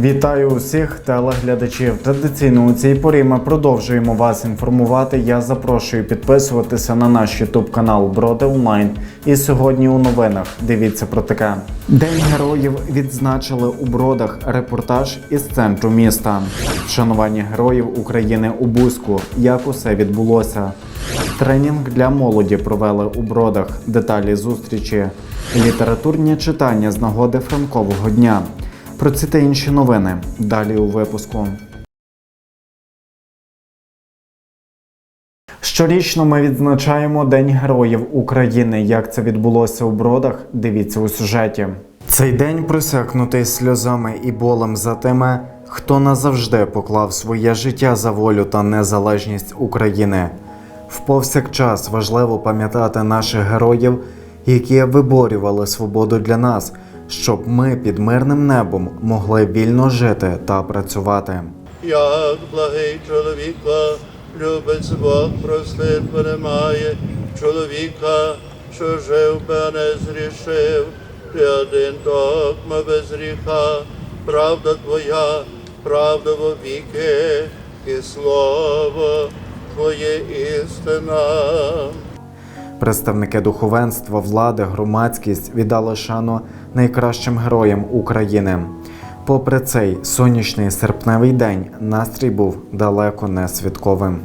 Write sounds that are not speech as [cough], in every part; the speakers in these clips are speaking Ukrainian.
Вітаю усіх телеглядачів. Традиційно у цій порі ми продовжуємо вас інформувати. Я запрошую підписуватися на наш Ютуб канал Броди Онлайн. І сьогодні у новинах дивіться про таке. День героїв відзначили у бродах. Репортаж із центру міста. Вшанування героїв України у Бузьку. Як усе відбулося? Тренінг для молоді провели у бродах. Деталі зустрічі. Літературні читання з нагоди Франкового дня. Про ці та інші новини далі у випуску. Щорічно ми відзначаємо День Героїв України. Як це відбулося у бродах? Дивіться у сюжеті. Цей день просякнутий сльозами і болем за тими, хто назавжди поклав своє життя за волю та незалежність України. В повсякчас важливо пам'ятати наших героїв, які виборювали свободу для нас, щоб ми під мирним небом могли вільно жити та працювати. Як благий чоловіка, любець Бог простит перемає чоловіка, що жив би, не зрішив, ти один догма без гріха, правда твоя, правда во віки, і слово Твоє істина. Представники духовенства, влади, громадськість віддали шану найкращим героям України. Попри цей сонячний серпневий день, настрій був далеко не святковим.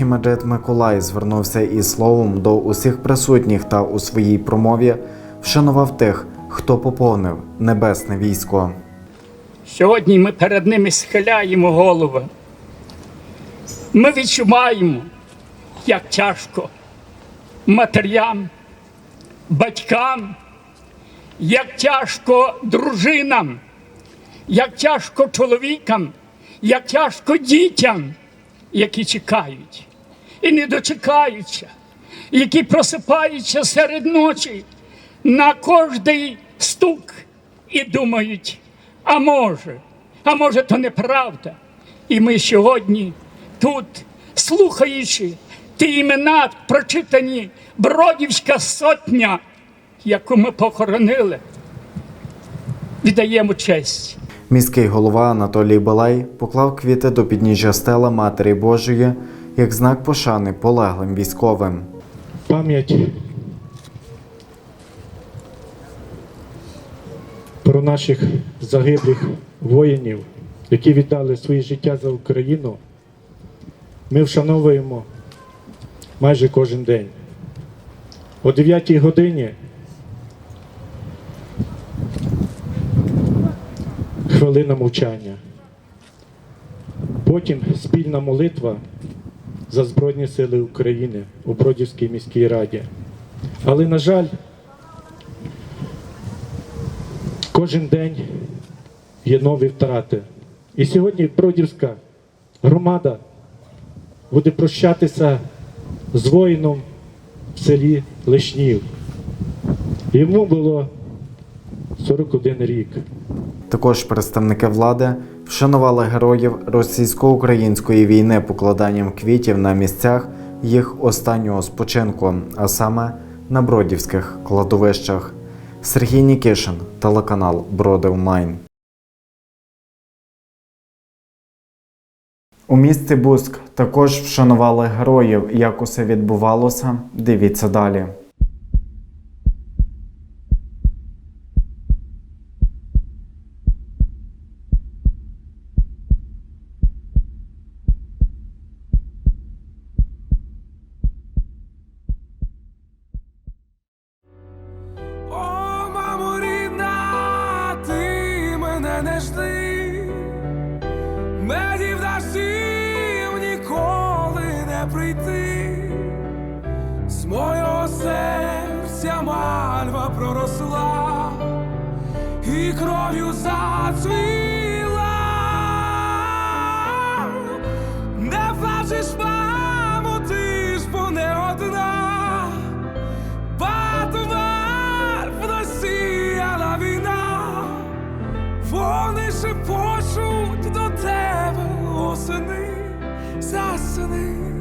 Архімедрит Миколай звернувся із словом до усіх присутніх та у своїй промові вшанував тих, хто поповнив небесне військо. Сьогодні ми перед ними схиляємо голови. Ми відчуваємо, як тяжко матерям, батькам, як тяжко дружинам, як тяжко чоловікам, як тяжко дітям, які чекають і не дочекаються, які просипаються серед ночі на кожний стук і думають, а може, а може, то неправда. І ми сьогодні тут, слухаючи ті імена, прочитані Бродівська сотня, яку ми похоронили, віддаємо честь. Міський голова Анатолій Балай поклав квіти до підніжжя стела Матері Божої як знак пошани полеглим військовим. пам'ять про наших загиблих воїнів, які віддали своє життя за Україну, ми вшановуємо майже кожен день. О 9 годині хвилина мовчання. Потім спільна молитва за Збройні Сили України у Бродівській міській раді. Але, на жаль, кожен день є нові втрати. І сьогодні Бродівська громада буде прощатися з воїном в селі Лишнів. Йому було 41 рік. Також представники влади вшанували героїв російсько-української війни покладанням квітів на місцях їх останнього спочинку, а саме на бродівських кладовищах. Сергій Нікішин, телеканал Броди Онлайн. У місті Буск також вшанували героїв. Як усе відбувалося, дивіться далі. Шепочуть до тебе осени, засни,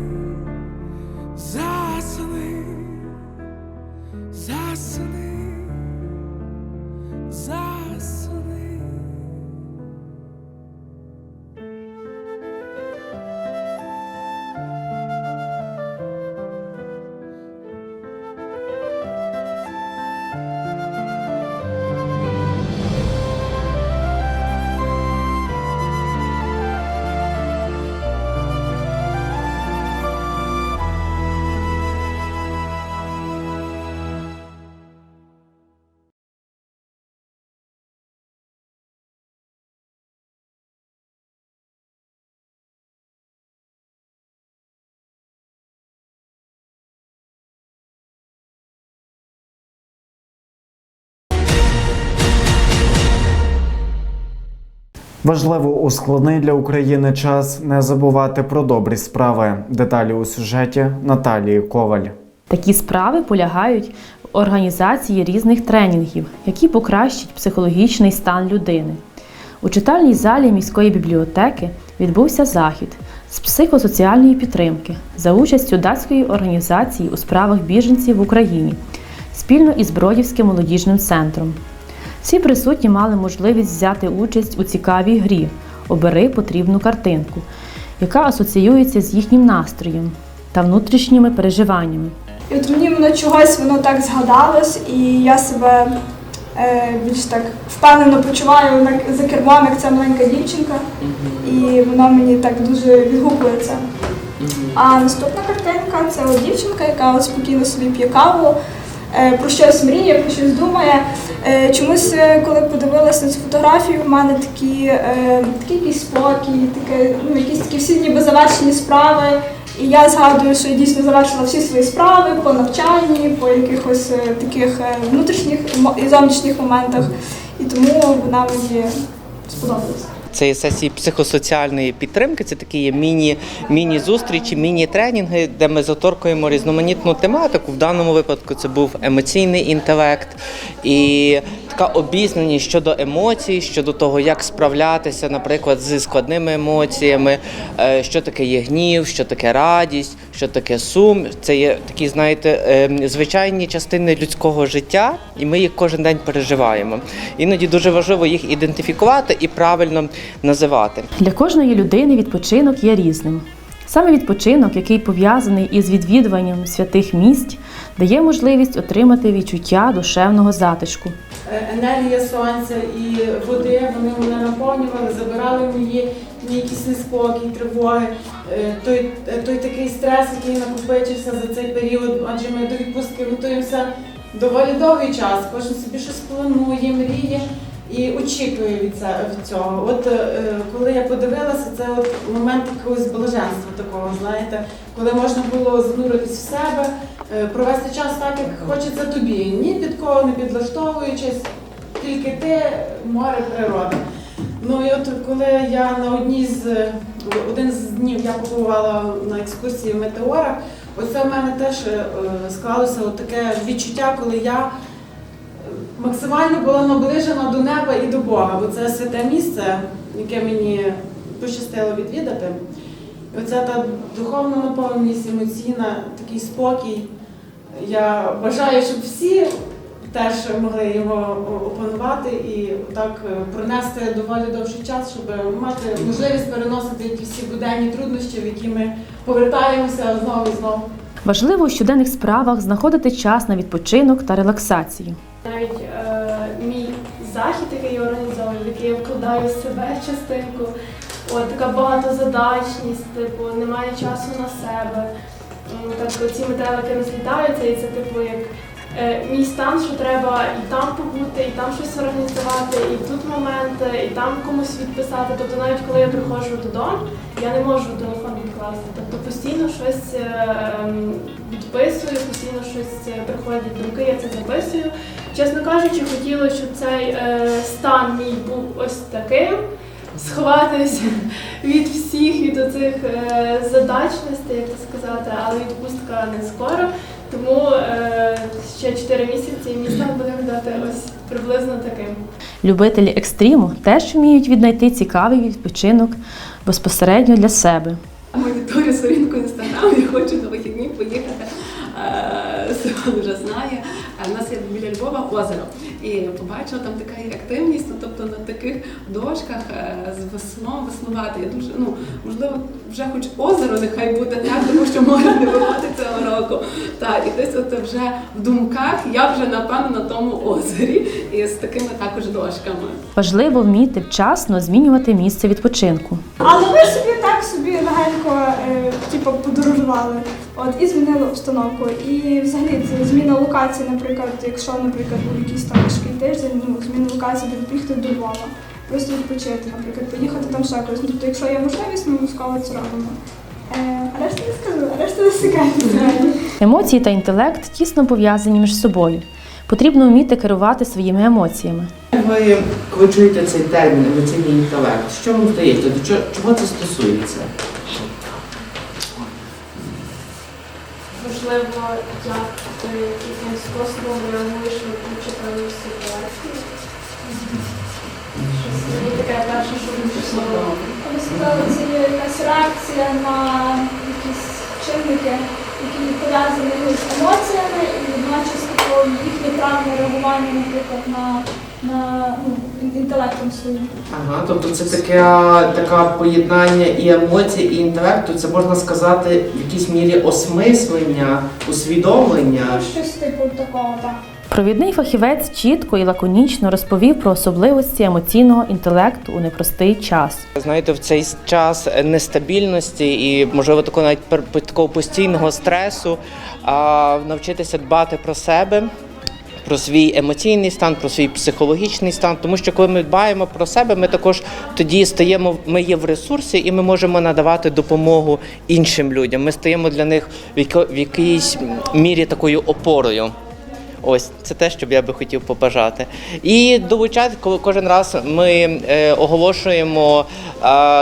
Важливо у складний для України час не забувати про добрі справи. Деталі у сюжеті Наталії Коваль. Такі справи полягають в організації різних тренінгів, які покращать психологічний стан людини. У читальній залі міської бібліотеки відбувся захід з психосоціальної підтримки за участю датської організації у справах біженців в Україні спільно із Бродівським молодіжним центром. Всі присутні мали можливість взяти участь у цікавій грі Обери потрібну картинку, яка асоціюється з їхнім настроєм та внутрішніми переживаннями. І от мені воно чогось воно так згадалось, і я себе е, більш так впевнено почуваю на, за кермом, як ця маленька дівчинка. І воно мені так дуже відгукується. А наступна картинка це от дівчинка, яка от спокійно собі п'є каву, про щось мріє, про щось думає. Е, чомусь, е, коли подивилася на цю фотографію, в мене такі, е, такий якийсь спокій, таке, ну, якісь такі всі ніби завершені справи. І я згадую, що я дійсно завершила всі свої справи по навчанні, по якихось е, таких е, внутрішніх і зовнішніх моментах. І тому вона мені сподобалася. Це є сесії психосоціальної підтримки. Це такі є міні, міні-зустрічі, міні-тренінги, де ми заторкуємо різноманітну тематику. В даному випадку це був емоційний інтелект і така обізнаність щодо емоцій, щодо того, як справлятися, наприклад, зі складними емоціями, е, що таке є гнів, що таке радість, що таке сум. Це є такі, знаєте, ем, звичайні частини людського життя, і ми їх кожен день переживаємо. Іноді дуже важливо їх ідентифікувати і правильно називати. Для кожної людини відпочинок є різним. Саме відпочинок, який пов'язаний із відвідуванням святих місць, дає можливість отримати відчуття душевного затишку. Е, енергія сонця і води, вони мене наповнювали, забирали мої, якийсь неспокій, тривоги, Е, той, е, той такий стрес, який накопичився за цей період, адже ми до відпустки готуємося доволі довгий час. Кожен собі щось планує, мріє і очікує від цього. От е, коли я подивилася, це от момент якогось блаженства такого, знаєте, коли можна було зануритись в себе, е, провести час так, як хочеться тобі, ні під кого не підлаштовуючись, тільки ти, море, природа. Ну і от коли я на одній з один з днів я побувала на екскурсії в метеорах, оце в мене теж е, склалося таке відчуття, коли я максимально була наближена до неба і до Бога, бо це святе місце, яке мені пощастило відвідати. І оця та духовна наповненість, емоційна, такий спокій. Я бажаю, щоб всі теж могли його опанувати і так е, пронести доволі довший час, щоб мати можливість переносити ті всі буденні труднощі, в які ми повертаємося знову і знову. Важливо у щоденних справах знаходити час на відпочинок та релаксацію. Навіть е, мій захід, який я організовую, в який я вкладаю в себе частинку, от така багатозадачність, типу, немає часу на себе. Так ці метелики розлітаються, і це типу як е, мій стан, що треба і там побути, і там щось організувати, і тут моменти, і там комусь відписати. Тобто навіть коли я приходжу додому, я не можу телефон відключити. Тобто постійно щось е, ем, відписую, постійно щось е, приходять думки, я це записую. Чесно кажучи, хотіла, щоб цей е, стан мій був ось таким. Сховатися [laughs] від всіх, від оцих е, задачностей, як це сказати, але відпустка не скоро. Тому е, ще 4 місяці і буде виглядати ось приблизно таким. Любителі екстриму теж вміють віднайти цікавий відпочинок безпосередньо для себе. Моніторю сторінку інстаграм і хочу на вихідні поїхати. Е, Село вже знає. Е, У нас є біля Львова озеро. І побачила там така активність, ну тобто на таких дошках е, з веслом веслувати. Я дуже, ну, можливо, вже хоч озеро нехай буде так, тому що море не виходить цього року. Так, і десь от вже в думках я вже напевно на тому озері і з такими також дошками. Важливо вміти вчасно змінювати місце відпочинку. Але ви собі так собі легенько е, типу, подорожували, от і змінили обстановку. І взагалі це зміна локації, наприклад, якщо, наприклад, був якийсь там важкий тиждень, ну зміна локації буде поїхати до Львова, просто відпочити, наприклад, поїхати там ще кудись. Ну, Тобто, якщо є можливість, ми обов'язково це робимо. Е, а решта не скажу, а решта не секрет. Емоції та інтелект тісно пов'язані між собою. Потрібно вміти керувати своїми емоціями. Ви коли чуєте цей термін емоційний інтелект, що вам здається? До чого, чого це стосується? Можливо, як ти яким способом реагуєш на ту чи певну ситуацію. Щось мені таке перше, що вийшло. Я би сказала, це є якась реакція на якісь чинники, які пов'язані з емоціями і водночас їхнє правильне реагування, наприклад, на, на ну, інтелектом своїм. Ага, тобто це таке, таке поєднання і емоцій, і інтелекту, це можна сказати в якійсь мірі осмислення, усвідомлення. Ну, щось типу такого, так. Провідний фахівець чітко і лаконічно розповів про особливості емоційного інтелекту у непростий час. Знаєте, в цей час нестабільності і, можливо, такого навіть такого постійного стресу, а, навчитися дбати про себе. Про свій емоційний стан, про свій психологічний стан, тому що коли ми дбаємо про себе, ми також тоді стаємо, ми є в ресурсі і ми можемо надавати допомогу іншим людям. Ми стаємо для них в якійсь мірі такою опорою. Ось це те, що я би хотів побажати. І долучати, кожен раз ми е, оголошуємо,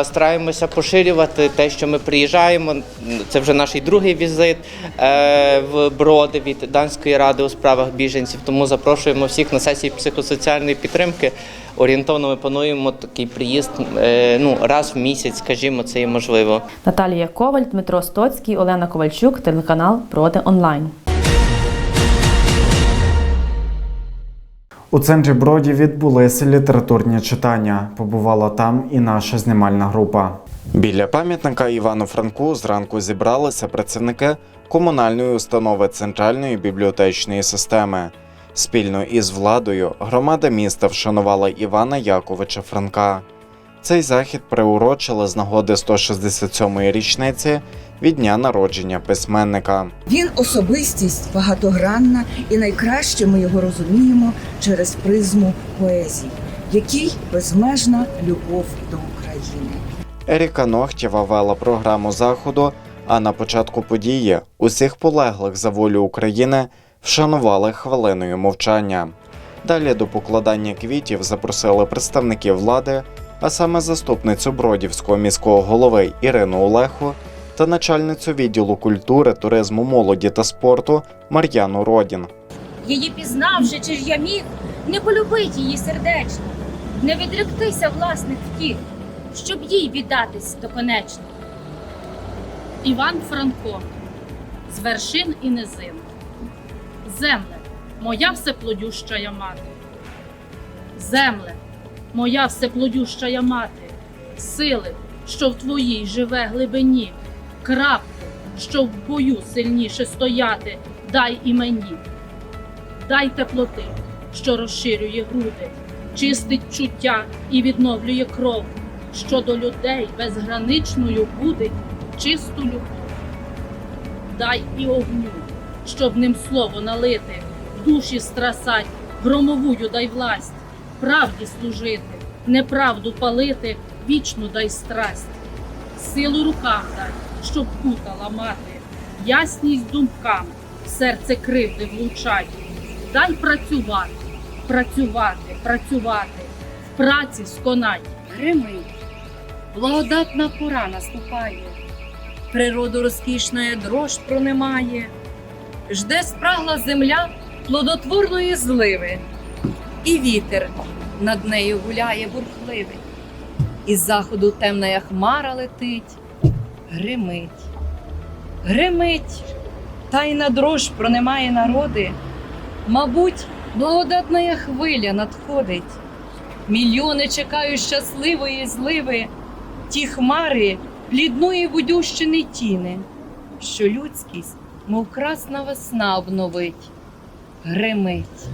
стараємося поширювати те, що ми приїжджаємо. Це вже наш другий візит е, в Броди від Данської ради у справах біженців. Тому запрошуємо всіх на сесії психосоціальної підтримки. Орієнтовно ми плануємо такий приїзд е, ну, раз в місяць, скажімо, це є можливо. Наталія Коваль, Дмитро Стоцький, Олена Ковальчук, телеканал Проти онлайн. У центрі Броді відбулися літературні читання. Побувала там і наша знімальна група. Біля пам'ятника Івану Франку зранку зібралися працівники комунальної установи центральної бібліотечної системи. Спільно із владою громада міста вшанувала Івана Яковича Франка. Цей захід приурочили з нагоди 167-ї річниці від дня народження письменника. Він особистість багатогранна, і найкраще ми його розуміємо через призму поезії, в якій безмежна любов до України. Еріка Ногтєва вела програму заходу, а на початку події усіх полеглих за волю України вшанували хвилиною мовчання. Далі до покладання квітів запросили представників влади, а саме заступницю Бродівського міського голови Ірину Олеху та начальницю відділу культури, туризму, молоді та спорту Мар'яну Родін. Її пізнавши, чи ж я міг не полюбить її сердечно, не відректися власних втіх, щоб їй віддатись доконечно. Іван Франко з вершин і низин. Земле, моя всеплодюща я мати. Земле, моя всеплодюща мати, сили, що в твоїй живе глибині, крапку, що в бою сильніше стояти, дай і мені. Дай теплоти, що розширює груди, чистить чуття і відновлює кров, що до людей безграничною буде чисту любов. Дай і огню, щоб ним слово налити, душі страсать, громовую дай власть, правді служити, неправду палити, вічну дай страсть, силу рукам дай, щоб путала мати, ясність думкам, серце кривди влучає. Дай працювати, працювати, працювати, в праці сконай. Гримить, благодатна пора наступає, природу розкішної дрож пронимає, жде спрагла земля плодотворної зливи, і вітер над нею гуляє бурхливий, із заходу темна хмара летить, гримить, гримить, та й на дрож пронимає народи, мабуть, благодатна хвиля надходить. Мільйони чекають щасливої зливи, ті хмари плідної будющини тіни, що людськість, мов красна весна, обновить, гримить.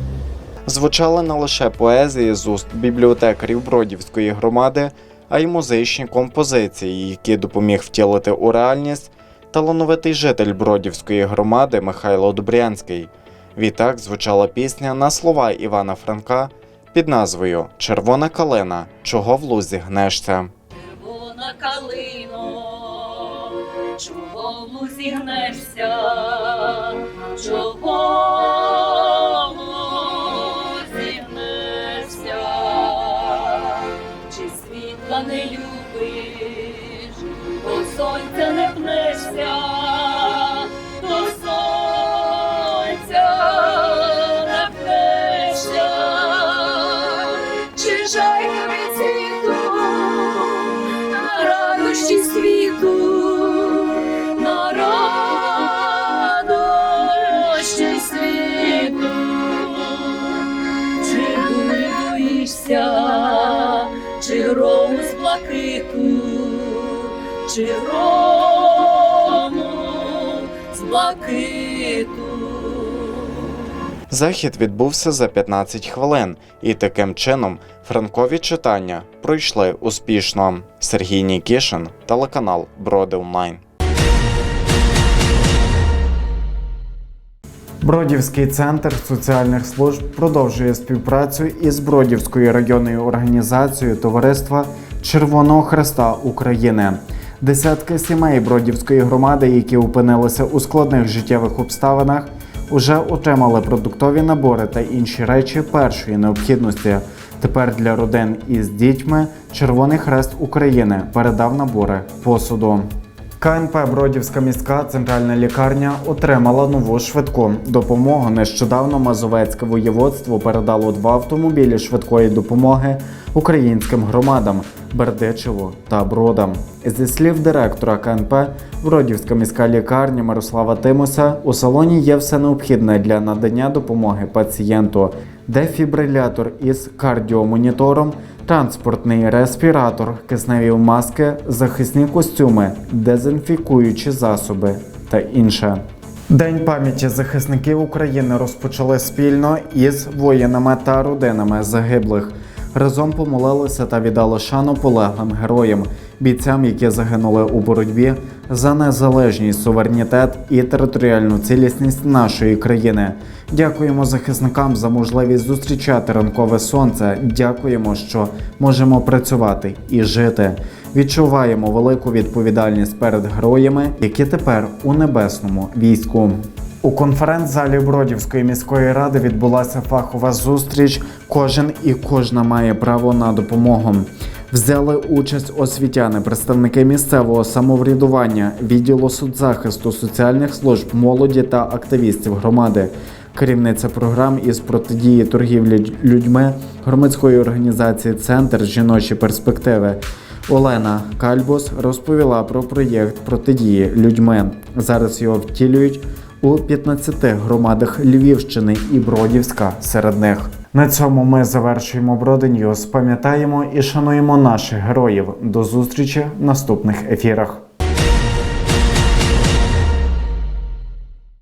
Звучали не лише поезії з уст бібліотекарів Бродівської громади, а й музичні композиції, які допоміг втілити у реальність талановитий житель Бродівської громади Михайло Добрянський. Відтак звучала пісня на слова Івана Франка під назвою Червона калина, чого в лузі гнешся. Червона калино, чого в лузі гнешся, чого пнешся, до Захід відбувся за 15 хвилин, і таким чином франкові читання пройшли успішно. Сергій Нікішин, телеканал Броди Онлайн. Бродівський центр соціальних служб продовжує співпрацю із Бродівською районною організацією Товариства Червоного Хреста України. Десятки сімей Бродівської громади, які опинилися у складних життєвих обставинах, уже отримали продуктові набори та інші речі першої необхідності. Тепер для родин із дітьми Червоний Хрест України передав набори посуду. КНП Бродівська міська центральна лікарня отримала нову швидку допомогу. Нещодавно Мазовецьке воєводство передало два автомобілі швидкої допомоги українським громадам Бердичеву та Бродам. Зі слів директора КНП Бродівська міська лікарня Мирослава Тимоса у салоні є все необхідне для надання допомоги пацієнту. Дефібрилятор із кардіомонітором, транспортний респіратор, кисневі маски, захисні костюми, дезінфікуючі засоби та інше. День пам'яті захисників України розпочали спільно із воїнами та родинами загиблих. Разом помолилися та віддали шану полеглим героям, бійцям, які загинули у боротьбі за незалежність, суверенітет і територіальну цілісність нашої країни. Дякуємо захисникам за можливість зустрічати ранкове сонце. Дякуємо, що можемо працювати і жити. Відчуваємо велику відповідальність перед героями, які тепер у небесному війську. У конференц-залі Бродівської міської ради відбулася фахова зустріч. Кожен і кожна має право на допомогу. Взяли участь освітяни, представники місцевого самоврядування, відділу соцзахисту, соціальних служб, молоді та активістів громади. Керівниця програм із протидії торгівлі людьми громадської організації Центр жіночі перспективи Олена Кальбус розповіла про проєкт протидії людьми. Зараз його втілюють у 15 громадах Львівщини і Бродівська серед них. На цьому ми завершуємо Броди Ньюс. Пам'ятаємо і шануємо наших героїв. До зустрічі в наступних ефірах.